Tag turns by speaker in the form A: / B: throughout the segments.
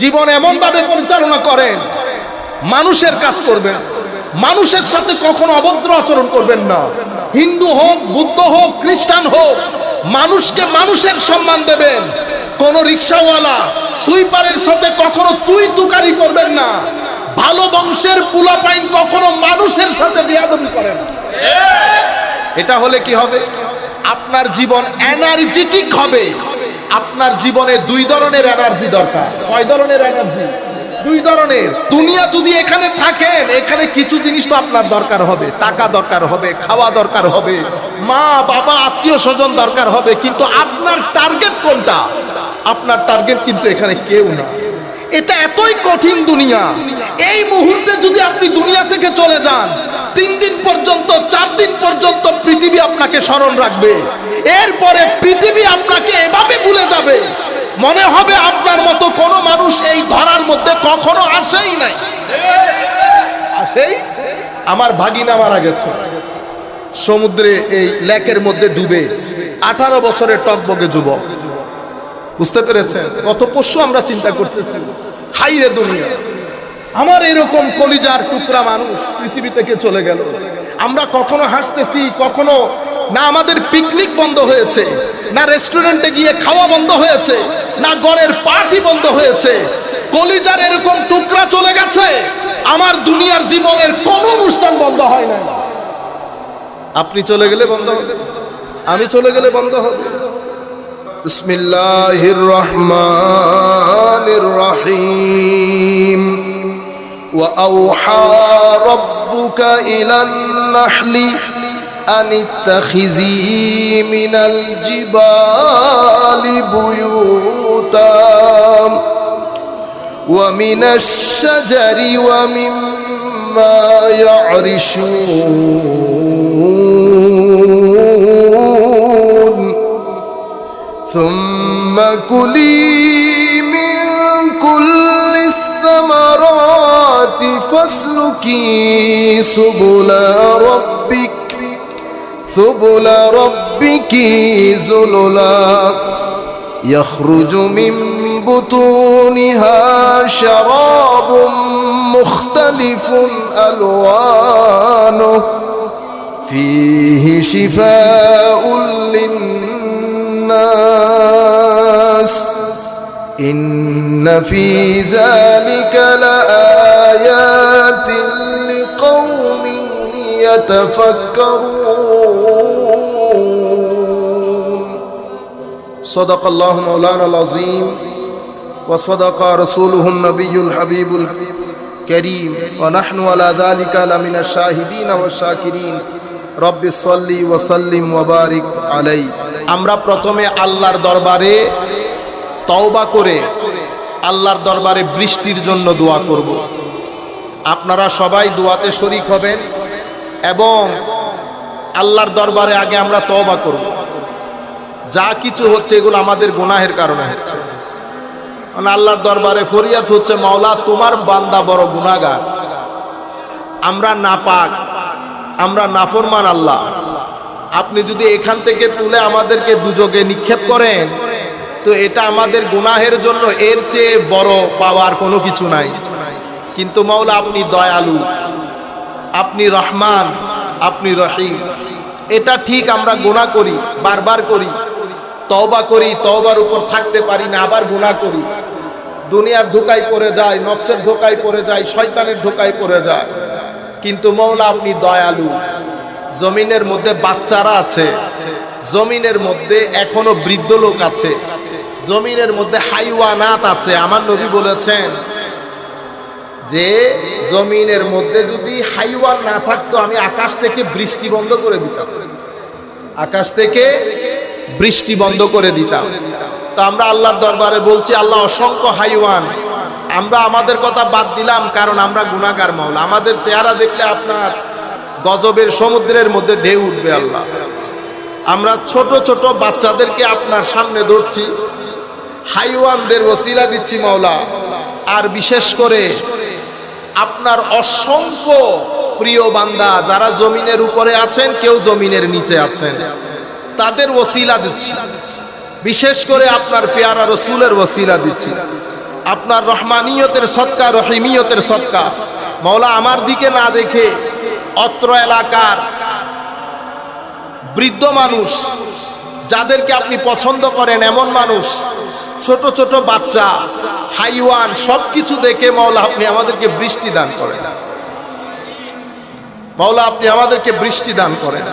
A: জীবন এমন ভাবে পরিচালনা করেন, মানুষের কাজ করবেন। মানুষের সাথে কখনো অভদ্র আচরণ করবেন না। হিন্দু হোক, বুদ্ধ হোক, খ্রিস্টান হোক, মানুষকে মানুষের সম্মান দেবেন। কোন রিক্সাওয়ালা সুইপারের সাথে কখনো তুই তুকারি করবেন না। ভালো বংশের পুলাপাইন কখনো মানুষের সাথে বিয়াদবি করে না। এটা হলে কি হবে? আপনার জীবন এনার্জেটিক হবে। আপনার জীবনে দুই ধরনের এনার্জি দরকার। কয় ধরনের এনার্জি দুই ধরনের। দুনিয়া যদি এখানে থাকেন এখানে কিছু জিনিস তো আপনার দরকার হবে। টাকা দরকার হবে খাওয়া দরকার হবে মা বাবা আত্মীয় স্বজন দরকার হবে কিন্তু আপনার টার্গেট কোনটা? আপনার টার্গেট কিন্তু এখানে কেউ না। এটা এতই কঠিন দুনিয়া। এই মুহূর্তে যদি আপনি দুনিয়া থেকে চলে যান তিন দিন পর্যন্ত, চার দিন পর্যন্ত পৃথিবী আপনাকে স্মরণ রাখবে। এরপরে পৃথিবী আপনাকে এভাবে ভুলে যাবে। মনে হবে আপনার মতো কোনো মানুষ এই ধরার মধ্যে কখনো আসেই নাই। আসেই? আমার ভাগিনা মারা গেছে। সমুদ্রে এই লেকের মধ্যে ডুবে আঠারো বছরের টকবগে যুবক। বুঝতে পেরেছেন? কত পশু আমরা চিন্তা করতেছি হাই রে দুনিয়া। আমার এরকম কলিজার টুকরা মানুষ পৃথিবী থেকে চলে গেল। আমরা কখনো হাসতেছি, কখনো না আমাদের পিকনিক বন্ধ হয়েছে, না রেস্টুরেন্টে গিয়ে খাওয়া বন্ধ হয়েছে, না গড়ের পার্টি বন্ধ হয়েছে। কলিজার এরকম টুকরা চলে গেছে, আমার দুনিয়ার জীবনের কোন অনুষ্ঠান বন্ধ হয় না আপনি চলে গেলে বন্ধ হবে। আমি চলে গেলে বন্ধ হবে।
B: বিসমিল্লাহির রহমানির রহিম। ওয়া আউহা রাব্বুকা ইলান النحل أن اتخذي من الجبال بيوتا ومن الشجر ومما يعرشون. ثم كلي من كل فاسلكي سبل ربك سبل ربك زللا يخرج من بطونها شراب مختلف ألوانه فيه شفاء للناس إن في ذلك لآيات لقوم يتفكرون صدق الله مولانا العظيم وصدق رسوله النبي الحبيب الكريم ونحن على ذلك لمن الشاهدين والشاكرين رب صل وسلم وبارك عليه
A: আমরা প্রথমে আল্লাহর দরবারে তওবা করে আল্লাহর দরবারে বৃষ্টির জন্য দোয়া করব আপনারা সবাই দোয়াতে শরিক হবেন এবং আল্লাহর দরবারে আগে আমরা তওবা করব। যা কিছু হচ্ছে এগুলো আমাদের গুনাহের কারণে হচ্ছে। মানে আল্লাহর দরবারে ফরিয়াদ হচ্ছে, মাওলা তোমার বান্দা বড় গুনাহগার। আমরা নাপাক, আমরা নাফরমান আল্লাহ। আপনি যদি এখান থেকে তুলে আমাদেরকে দুযোগে নিক্ষেপ করেন, তো এটা আমাদের গুনাহের জন্য এর চেয়ে বড় পাওয়ার কোনো কিছু নাই। কিন্তু মাওলা, আপনি দয়ালু। আপনি রহমান, আপনি রহিম। এটা ঠিক আমরা গুনাহ করি, বারবার করি। তওবা করি, তওবার উপর থাকতে পারি না, আবার গুনাহ করি। দুনিয়ার ধোকায় পড়ে যায়, নফসের ধোকায় পড়ে যায়, শয়তানের ধোকায় পড়ে যায়। কিন্তু মৌলা আপনি দয়ালু। জমিনের মধ্যে বাচ্চারা আছে। জমিনের মধ্যে এখনও বৃদ্ধ লোক আছে। জমিনের মধ্যে হাইওয়ানাত আছে। আমার নবী বলেছেন যে জমিনের মধ্যে যদি হাইওয়ান না থাকতো, আমি আকাশ থেকে বৃষ্টি বন্ধ করে দিতাম। আকাশ থেকে বৃষ্টি বন্ধ করে দিতাম। তো আমরা আল্লাহর দরবারে বলছি, আল্লাহ, অসংখ্য হাইওয়ান। আমরা আমাদের কথা বাদ দিলাম, কারণ আমরা গুণাগার মাওলা। আমাদের চেহারা দেখলে আপনার গজবের সমুদ্রের মধ্যে ঢেউ উঠবে, আল্লাহ। আমরা ছোট ছোট বাচ্চাদেরকে আপনার সামনে ধরছি। হাইওয়ানদের ওসিলা দিচ্ছি, মাওলা। আর বিশেষ করে আপনার অসংখ্য প্রিয় বান্দা যারা জমিনের উপরে আছেন, কেউ জমিনের নিচে আছেন। তাদের ওসিলা দিচ্ছি। বিশেষ করে আপনার পেয়ারা রসুলের ওসিলা দিচ্ছি। আপনার রহমানিয়তের সৎকা রহিমিয়তের সৎকা মৌলা আমার দিকে না দেখে অত্র এলাকার বৃদ্ধ মানুষ, যাদেরকে আপনি পছন্দ করেন এমন মানুষ ছোট ছোট বাচ্চা, হাইওয়ান সব কিছু দেখে মাওলা আপনি আমাদেরকে বৃষ্টি দান করেন। মাওলা আপনি আমাদেরকে বৃষ্টি দান করেন।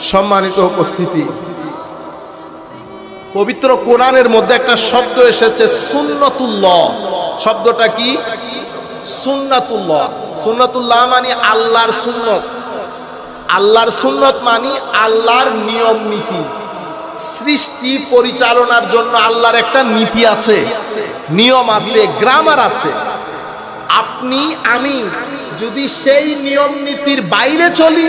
A: সম্মানিত উপস্থিতি। পবিত্র কোরআনের মধ্যে একটা শব্দ এসেছে, সুন্নতুল্লাহ। শব্দটা কি? সুন্নাতুল্লাহ। সুন্নাতুল্লাহ মানে আল্লাহর সুন্নত। আল্লাহর সুন্নত মানি আল্লাহর নিয়ম নীতি। সৃষ্টি পরিচালনার জন্য আল্লাহর একটা নীতি আছে, নিয়ম আছে গ্রামার আছে। আপনি, আমি যদি সেই নিয়ম নীতির বাইরে চলি,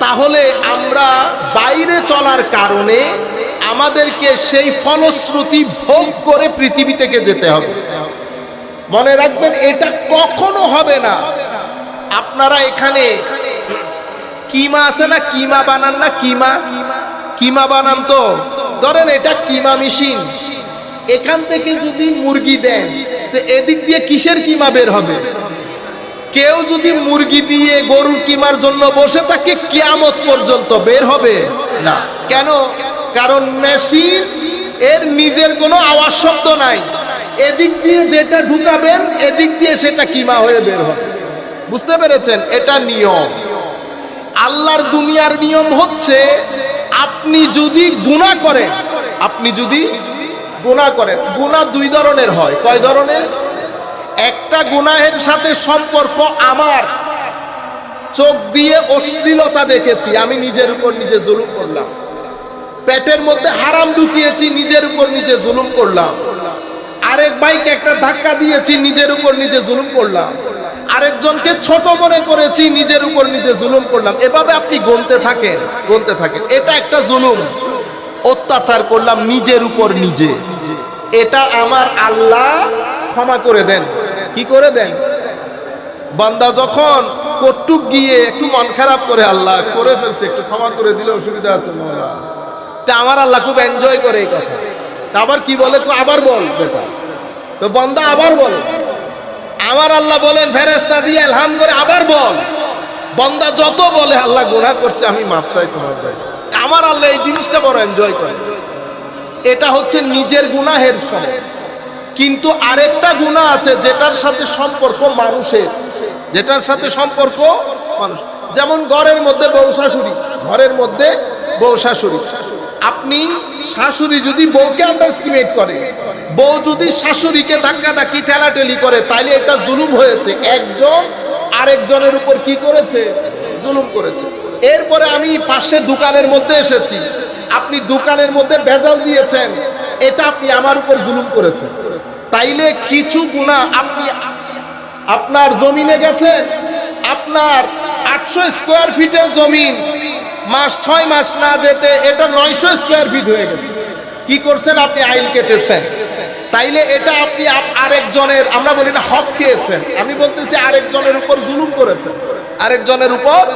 A: তাহলে আমরা বাইরে চলার কারণে আমাদেরকে সেই ফলশ্রুতি ভোগ করে পৃথিবী থেকে যেতে হবে। মনে রাখবেন, এটা কখনো হবে না। আপনারা এখানে কিমা আছে না কিমা বানান না কিমা? কিমা বানান তো? ধরেন এটা কিমা মেশিন। এখান থেকে যদি মুরগি দেন, তো এদিক দিয়ে কিসের কিমা বের হবে? কেউ যদি মুরগি দিয়ে গরুর কিমার জন্য বসে থাকে, কিয়ামত পর্যন্ত বের হবে? না। কেন? কারণ মেশিন, এর নিজের কোনো আওয়াজ শব্দ নাই। এদিক দিয়ে যেটা ঢুকাবেন, এদিক দিয়ে সেটা কিমা হয়ে বের হবে। বুঝতে পেরেছেন? এটা নিয়ম। আল্লাহর দুনিয়ার নিয়ম হচ্ছে আপনি যদি গুনাহ করেন, আপনি যদি গুনাহ করেন, গুনাহ দুই ধরনের হয়। কয় ধরনের? একটা গুনাহের সাথে সম্পর্ক আমার। চোখ দিয়ে অশ্লীলতা দেখেছি, আমি নিজের উপর নিজে জুলুম করলাম। পেটের মধ্যে হারাম ঢুকিয়েছি, নিজের উপর নিজে জুলুম করলাম। আরেক ভাইকে একটা ধাক্কা দিয়েছি, নিজের উপর নিজে জুলুম করলাম। আরেকজনকে ছোট মনে করেছি, নিজের উপর নিজে জুলুম করলাম। এভাবে আপনি গনতে থাকেন গনতে থাকেন। এটা একটা জুলুম। অত্যাচার করলাম নিজের উপর নিজে। এটা আমার আল্লাহ ক্ষমা করে দেন। কি করে দেন? বান্দা যখন কটুক গিয়ে একটু মন খারাপ করে, আল্লাহ করে ফেলছে, একটু ক্ষমা করে দিলে অসুবিধা আছে তা আমার আল্লাহ খুব এনজয় করে এই কথা। তা আবার কি বলে? তো আবার বল তো বান্দা আবার বল। আমার আল্লাহ বলেন ফেরেস্তা দিয়ে এলহাম করে আবার বল। বন্দা যত বলে, আল্লাহ গোনা করছে, আমি মাফ চাই, তোমার চাই। আমার আল্লাহ এই জিনিসটা বড় এনজয় করে। এটা হচ্ছে নিজের গুনাহের সময়। কিন্তু আরেকটা গুণা আছে, যেটার সাথে সম্পর্ক মানুষের। যেটার সাথে সম্পর্ক মানুষ। যেমন ঘরের মধ্যে বউ শাশুড়ি, ঘরের মধ্যে বউ শাশুড়ি। আপনি শাশুড়ি যদি বউকে আন্ডারস্টিমেট করে বউ যদি শাশুড়িকে ধাক্কা ধাক্কি ঠেলাঠেলি করে? তাইলে এটা জুলুম হয়েছে। একজন আরেকজনের উপর কি করেছে? জুলুম করেছে। এরপরে আমি পাশে দোকানের মধ্যে এসেছি। আপনি দোকানের মধ্যে ভেজাল দিয়েছেন। এটা আপনি আমার উপর জুলুম করেছেন। তাইলে কিছু গুণা আপনি আপনার জমিনে গেছেন আপনার আটশো স্কোয়ার ফিটের জমিন। মাস ছয় মাস না যেতে এটা নয়শো স্কোয়ার ফিট হয়ে গেছে। কি করছেন আপনি? আইল কেটেছেন। তাইলে এটা আপনি আপ- আরেকজনের, আমরা বলি না হক খেয়েছেন। আমি বলতেছি আরেকজনের উপর জুলুম করেছেন। আরেকজনের উপর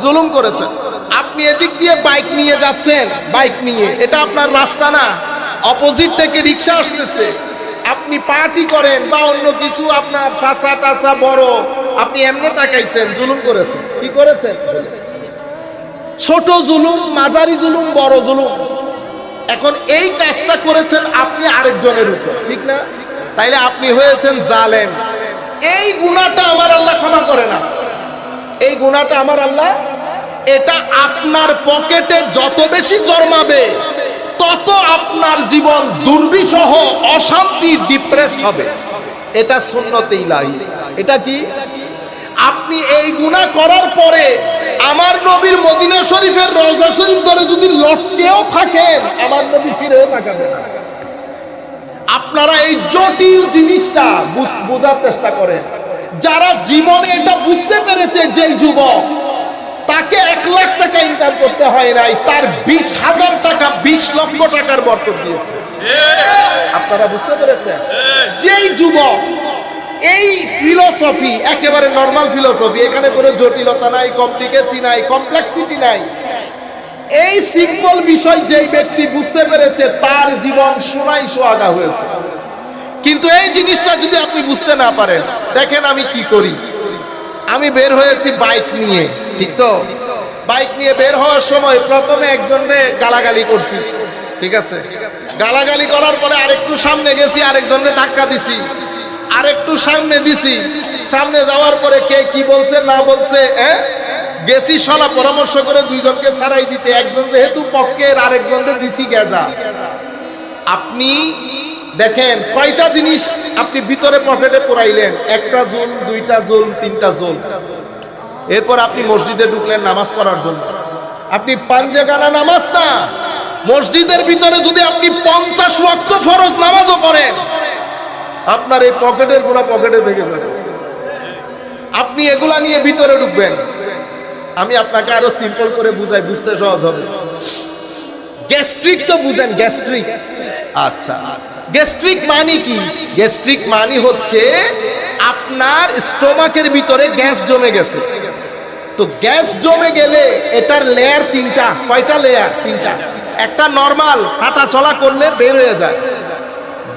A: জুলুম করেছেন। আপনি এদিক দিয়ে বাইক নিয়ে যাচ্ছেন, বাইক নিয়ে। এটা আপনার রাস্তা না। অপোজিট থেকে রিক্সা আসতেছে। আপনি পার্টি করেন বা অন্য কিছু আপনার চাষা টাসা বড়, আপনি এমনি তাকাইছেন, জুলুম করেছেন। কি করেছেন? ছোট জুলুম, মাঝারি জুলুম, বড় জুলুম। এখন এই কাজটা করেছেন আপনি আরেকজনের উপর, ঠিক না? তাইলে আপনি হয়েছেন জালেম। এই গুণাটা আমার আল্লাহ ক্ষমা করে না। এই গুণাটা আমার আল্লাহ, এটা আপনার পকেটে যত বেশি জন্মাবে, তত আপনার জীবন দুর্বিষহ, অশান্তি ডিপ্রেসড হবে। এটা সুন্নতে ইলাহি। এটা কি? আপনি এই গুনাহ করার পরে আমার নবীর মদিনা শরীফের রওজা শরীফ ধরে যদি লটকেও থাকেন আমার নবী ফিরেও তাকাবে আপনারা এই জটিল জিনিসটা বুঝ- বোঝার চেষ্টা করেন। যারা জীবনে এটা বুঝতে পেরেছে যে যুবক তাকে এক লাখ টাকা ইনকাম করতে হয় নাই তার বিশ হাজার টাকা বিশ লক্ষ টাকার বরকত দিয়েছে। আপনারা বুঝতে পেরেছেন? যেই যুবক এই ফিলোসফি একেবারে নর্মাল ফিলোসফি এখানে কোনো জটিলতা নাই কমপ্লিকেসি নাই কমপ্লেক্সিটি নাই। এই সিম্পল বিষয় যেই ব্যক্তি বুঝতে পেরেছে, তার জীবন সোনাই সোহাগা হয়েছে। কিন্তু এই জিনিসটা যদি আপনি বুঝতে না পারেন, দেখেন আমি কি করি। আমি বের হয়েছি বাইক নিয়ে, ঠিক তো? বাইক নিয়ে বের হওয়ার সময় প্রথমে একজনকে গালাগালি করছি, ঠিক আছে? গালাগালি করার পরে আরেকটু সামনে গেছি, আরেকজনকে ধাক্কা দিছি। আরেকটু সামনে দিছি। সামনে যাওয়ার পরে কে কি বলছে, না বলছে হ্যাঁ গেছি সলা পরামর্শ করে দুইজনকে ছাড়াই দিতে। একজন যেহেতু পক্ষের, আরেকজনকে দিছি গেজা। আপনি দেখেন, কয়টা জিনিস আপনি ভিতরে পকেটে পড়াইলেন একটা জোল, দুইটা জোল, তিনটা জোল। এরপর আপনি মসজিদে ঢুকলেন নামাজ পড়ার জন্য। আপনি পাঞ্জে গানা নামাজ না মসজিদের ভিতরে যদি আপনি পঞ্চাশ ওয়াক্ত ফরজ নামাজও পড়েন আপনার এই পকেটের পুরো পকেটে থেকে যাবে। আপনি এগুলা নিয়ে ভিতরে ঢুকবেন। আমি আপনাকে আরও সিম্পল করে বুঝাই, বুঝতে সহজ হবে। গ্যাস্ট্রিক তো বুঝেন গ্যাস্ট্রিক আচ্ছা গ্যাস্ট্রিক মানে কি? গ্যাস্ট্রিক মানে হচ্ছে আপনার স্টোমাকের ভিতরে গ্যাস জমে গেছে। তো গ্যাস জমে গেলে এটার লেয়ার তিনটা, কয়টা লেয়ার তিনটা। একটা নর্মাল হাঁটা চলা করলে বের হয়ে যায়।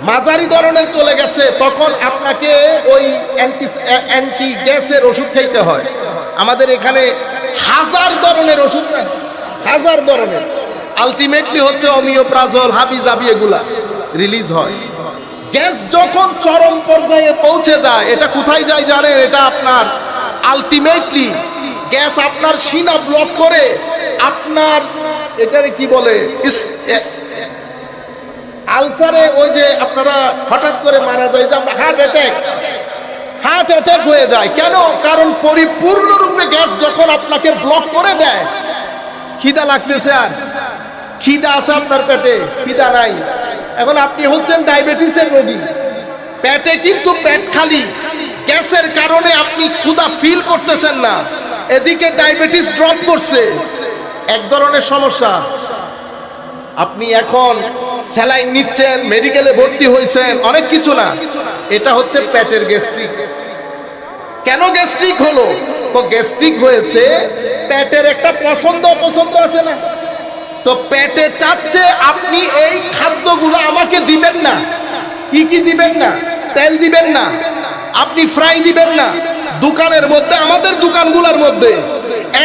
A: মাঝারি ধরনের চলে গেছে, তখন আপনাকে ওই অ্যান্টি অ্যান্টি গ্যাসের ওষুধ খাইতে হয়। আমাদের এখানে হাজার ধরনের ওষুধ হাজার ধরনের। আলটিমেটলি হচ্ছে অমিওপ্রাজল হাবিজাবি এগুলা রিলিজ হয়। গ্যাস যখন চরম পর্যায়ে পৌঁছে যায়, এটা কোথায় যায় জানেন? এটা আপনার আলটিমেটলি গ্যাস আপনার সিনা ব্লক করে, আপনার এটারে কি বলে আলসারে ওই যে আপনারা হঠাৎ করে মারা যায় যে আমরা হার্ট অ্যাটাক হার্ট অ্যাটাক হয়ে যায়। কেন? কারণ পরিপূর্ণরূপে গ্যাস যখন আপনাকে ব্লক করে দেয়, খিদা লাগতেছে আর। খিদা আছে আপনার পেটে, খিদা নাই। এখন আপনি হচ্ছেন ডায়াবেটিসের রোগী। পেটে কিন্তু পেট খালি। গ্যাসের কারণে আপনি ক্ষুধা ফিল করতেছেন না। এদিকে ডায়াবেটিস ড্রপ করছে। এক ধরনের সমস্যা। আপনি এখন স্যালাইন নিচ্ছেন, মেডিকেলে ভর্তি হয়েছেন, অনেক কিছু না। এটা হচ্ছে পেটের গ্যাস্ট্রিক। কেন গ্যাস্ট্রিক হলো? তো গ্যাস্ট্রিক হয়েছে, পেটের একটা পছন্দ অপছন্দ আছে না। তো পেটে চাচ্ছে, আপনি এই খাদ্যগুলো আমাকে দিবেন না। কি কি দিবেন না? তেল দিবেন না। আপনি ফ্রাই দিবেন না। দোকানের মধ্যে, আমাদের দোকানগুলোর মধ্যে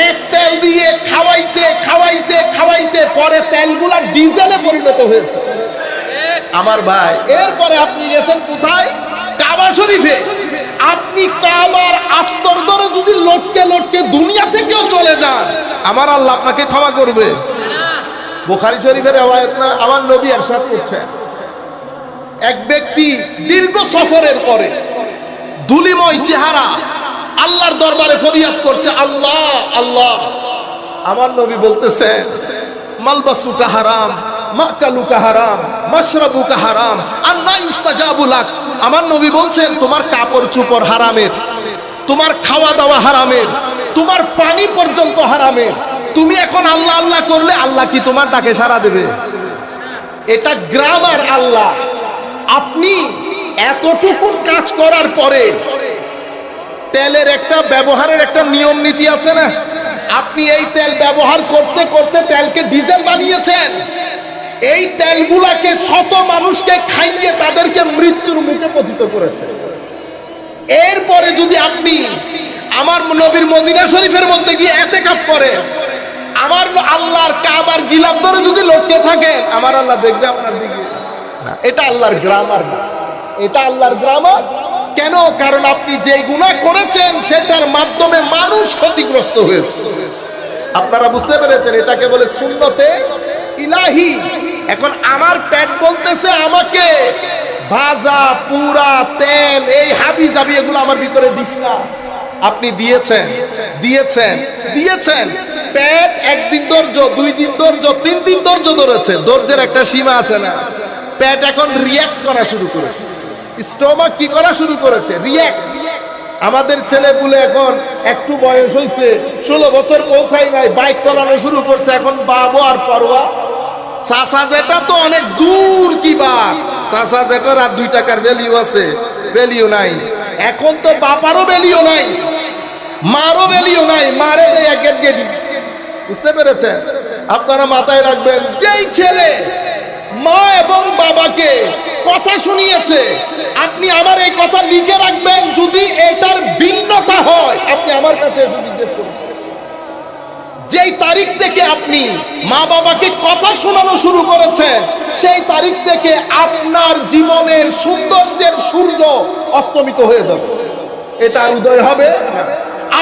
A: এক দিয়ে খাওয়াইতে খাওয়াইতে খাওয়াইতে পরে তেলগুলা ডিজেলে পরিণত হয়েছে। আমার ভাই, এরপরে আপনি গেছেন কোথায়? কাবা শরীফে। আপনি কাবার আস্তর ধরে যদি লটকে লটকে দুনিয়া থেকেও চলে যান, আমার আল্লাহ আপনাকে ক্ষমা করবে। বুখারী শরীফের আওয়ায়াত না, আমার নবী এরশাদ করছেন। এক ব্যক্তি দীর্ঘ সফরের পরে ধুলিময় চেহারা, আল্লাহর দরবারে ফরিয়াদ করছে, আল্লাহ আল্লাহ। আমার নবী বলতেছেন মালবাসুকা হারাম, মাকালুকা হারাম, মাশরাবুকা হারাম আন্না ইস্তাজাবু লাক। আমার নবী বলছেন, তোমার কাপড় চুপড় হারামের, তোমার খাওয়া দাওয়া হারামের, তোমার পানি পর্যন্ত হারামের। তুমি এখন আল্লাহ আল্লাহ করলে, আল্লাহ কি তোমার ডাকে সারা দেবে? এটা গ্রামার আল্লাহ। আপনি এতটুকুন কাজ করার পরে তেলের একটা ব্যবহারের একটা নিয়ম নীতি আছে না? আপনি এই তেল ব্যবহার করতে করতে তেলকে ডিজেল বানিয়েছেন। এই তেলগুলাকে শত মানুষকে খাইয়ে তাদেরকে মৃত্যুর মুখে পতিত করেছে। এরপরে যদি আপনি আমার নবীর মদিনা শরীফের মধ্যে গিয়ে এতে কাজ করে আমার আল্লাহর কাবার গিলাপ ধরে যদি লটকে থাকে, আমার আল্লাহ দেখবে আপনার দিকে। এটা আল্লাহর গ্রামার এটা আল্লাহর গ্রামার। কেন? কারণ আপনি যে গুনাহ করেছেন, সেটার মাধ্যমে মানুষ ক্ষতিগ্রস্ত হয়েছে। আপনারা বুঝতে পেরেছেন, এটাকে বলে শূন্যতে ইলাহি। এখন আমার পেট বলতেছে আমাকে, ভাজা, পুরা, তেল, এই হাবি জাবি এগুলো আমার ভিতরে দিস না। আপনি দিয়েছেন দিয়েছেন দিয়েছেন। পেট একদিন ধৈর্য, দুই দিন ধৈর্য, তিন দিন ধৈর্য ধরেছে। ধৈর্যের একটা সীমা আছে না। পেট এখন রিয়াক্ট করা শুরু করেছে। স্টোমাক কি করা শুরু করেছে? রিয়াক্ট আমাদের ছেলে পুলে এখন একটু বয়স হয়েছে ষোলো বছর পৌঁছাই নাই, বাইক চালানো শুরু করছে, এখন বাবু আর পরোয়া। চাষা যেটা তো অনেক দূর কি বা চাষা যেটার আর দুই টাকার ভ্যালিউ আছে ভ্যালিউ নাই। এখন তো বাপারও ভ্যালিউ নাই, মারও ভ্যালিউ নাই, মারে দেয় এক গেট গেটি। বুঝতে পেরেছেন? আপনারা মাথায় রাখবেন, যেই ছেলে মা এবং বাবাকে কথা শুনিয়েছে। আপনি আমার এই কথা লিখে রাখবেন যদি এটার ভিন্নতা হয়। আপনি আমার কাছে এসে যেই তারিখ থেকে আপনি মা বাবাকে কথা শোনানো শুরু করেছেন, সেই তারিখ থেকে আপনার জীবনের সৌন্দর্যের সূর্য অস্তমিত হয়ে যাবে। এটা উদয় হবে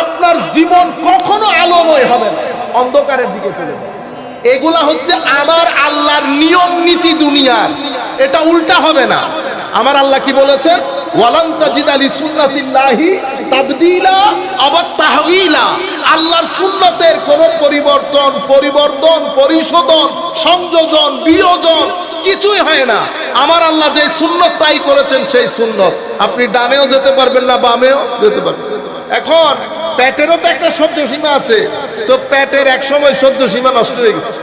A: আপনার জীবন কখনো আলোময় হবে না। অন্ধকারের দিকে চলে যাবে। এগুলা হচ্ছে আমার আল্লাহর নিয়ম নীতি দুনিয়ার। এটা উল্টা হবে না। আমার আল্লাহ কি বলেছেন? আল্লাহর কোন পরিবর্তন পরিবর্তন, পরিশোধন, সংযোজন কিছুই হয় না। আমার আল্লাহ যে সুন্নত তাই করেছেন সেই সুন্নত। আপনি ডানেও যেতে পারবেন না বামেও যেতে পারবেন। এখন পেটেরও তো একটা সহ্য সীমা আছে। তো পেটের এক সহ্য সীমা নষ্ট হয়ে গেছে।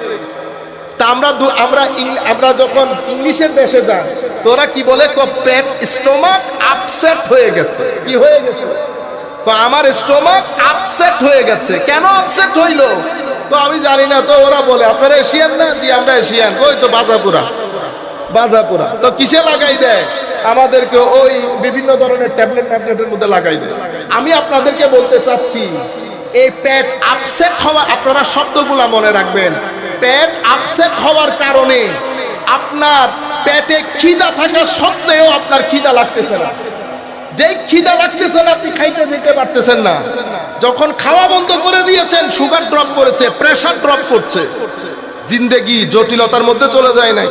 A: তা আমরা আমরা আমরা যখন ইংলিশের দেশে যাই তোরা কি বলে? পেট, স্টোমাক আপসেট হয়ে গেছে। কি হয়ে গেছে? তো আমার স্টোমাক আপসেট হয়ে গেছে। কেন আপসেট হইল? তো আমি জানি না। তো ওরা বলে, আপনারা এশিয়ান না? জি, আমরা এশিয়ান। ওই তো বাজাপুরা। বাজাপুরা। তো কিসে লাগাই দেয়? আমাদেরকে ওই বিভিন্ন ধরনের ট্যাবলেট, ট্যাবলেটের মধ্যে লাগাই দেয়। আমি আপনাদেরকে বলতে চাচ্ছি, এই পেট আপসেট হওয়া আপনারা শব্দগুলা মনে রাখবেন। পেট আপসেট হওয়ার কারণে আপনার পেটে খিদা থাকা সত্ত্বেও আপনার খিদা লাগতেছে না। যেই খিদা লাগতেছে না, আপনি খাইতে যেতে পারতেছেন না। যখন খাওয়া বন্ধ করে দিয়েছেন, সুগার ড্রপ করেছে প্রেশার ড্রপ করছে। জিন্দেগি, জটিলতার মধ্যে চলে যায় নাই।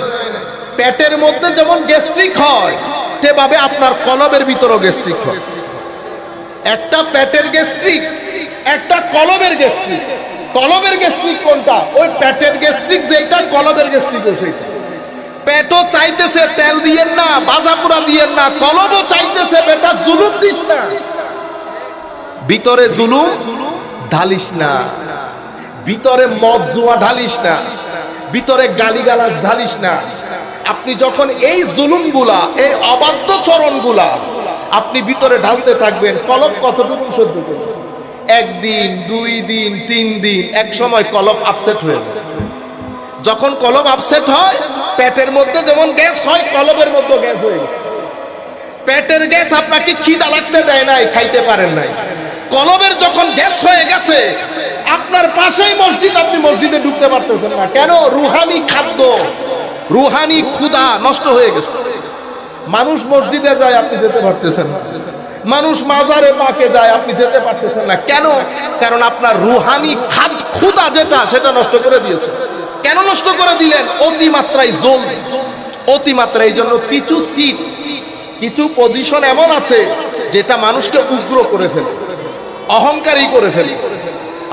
A: পেটের মধ্যে যেমন গ্যাস্ট্রিক হয়, তেভাবে আপনার কলবের ভিতরও গ্যাস্ট্রিক হয়। একটা পেটের গ্যাস্ট্রিক একটা কলমের গ্যাস্ট্রিক কলমের গ্যাস্ট্রিক কোনটা? ওই পেটের গ্যাস্ট্রিক যেটা কলবের গ্যাস্ট্রিক সেইটা। পেটও চাইতেছে তেল দিয়েন না বাজাপুরা দিয়েন না, কলমও চাইতেছে বেটা, জুলুম দিস না। ভিতরে জুলুম, ঢালিস না। ভিতরে মদ জুয়া ঢালিস না। ভিতরে গালিগালাজ ঢালিস না। আপনি যখন এই জুলুমগুলা, এই অবাধ্য চরণগুলা আপনি ভিতরে ঢালতে থাকবেন কলব কতটুকু সহ্য করবে একদিন, দুই দিন, তিন দিন, এক সময় কলব আপসেট হয়ে যায়। যখন কলম আপসেট হয়, পেটের মধ্যে যেমন গ্যাস হয় কলমের মধ্যে গ্যাস হয়ে গেছে পেটের গ্যাস আপনাকে খিদা লাগতে দেয় নাই, খাইতে পারেন নাই। কলমের যখন গ্যাস হয়ে গেছে, আপনার পাশেই মসজিদ, আপনি মসজিদে ঢুকতে পারতেছেন না। কেন? রুহানি খাদ্য, রুহানি ক্ষুধা নষ্ট হয়ে গেছে। মানুষ মসজিদে যায়, আপনি যেতে পারতেছেন মানুষ মাজারে পাকে যায়, আপনি যেতে পারতেছেন না। কেন? কারণ আপনার রুহানি খাদ ক্ষুধা যেটা, সেটা নষ্ট করে দিয়েছে। কেন নষ্ট করে দিলেন? অতিমাত্রায় জোল অতিমাত্রা এই জন্য কিছু সিট কিছু পজিশন এমন আছে যেটা মানুষকে উগ্র করে ফেলে, অহংকারী করে ফেলে।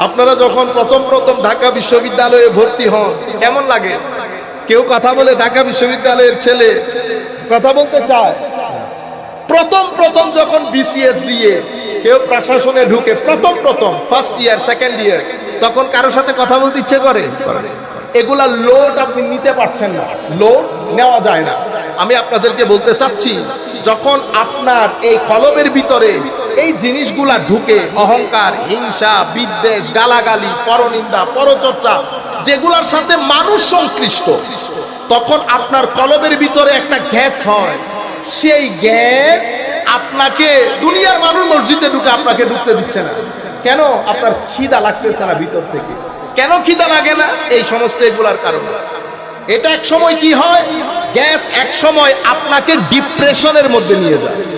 A: আপনারা যখন প্রথম প্রথম ঢাকা বিশ্ববিদ্যালয়ে ভর্তি হন, কেমন লাগে? কেউ কথা বলে ঢাকা বিশ্ববিদ্যালয়ের ছেলে কথা বলতে চায়। প্রথম প্রথম যখন বিসিএস দিয়ে কেউ প্রশাসনে ঢুকে, প্রথম প্রথম ফার্স্ট ইয়ার সেকেন্ড ইয়ার তখন কারোর সাথে কথা বলতে ইচ্ছে করে? এগুলা লোড আপনি নিতে পারছেন না। লোড নেওয়া যায় না। আমি আপনাদেরকে বলতে চাচ্ছি, যখন আপনার এই কলবের ভিতরে এই জিনিসগুলা ঢুকে, অহংকার, হিংসা, বিদ্বেষ, গালাগালি, পরনিন্দা, পরচর্চা, যেগুলার সাথে মানুষ সংশ্লিষ্ট তখন আপনার কলবের ভিতরে একটা গ্যাস হয়। সেই গ্যাস আপনাকে দুনিয়ার মানুষ মসজিদে ঢুকে আপনাকে ঢুকতে দিচ্ছে না। কেন? আপনার খিদা লাগতেছে না ভিতর থেকে। কেন খিদা লাগে না? এই সমস্ত এগুলার কারণে। এটা এক সময় কি হয়? গ্যাস এক সময় আপনাকে ডিপ্রেশনের মধ্যে নিয়ে যায়।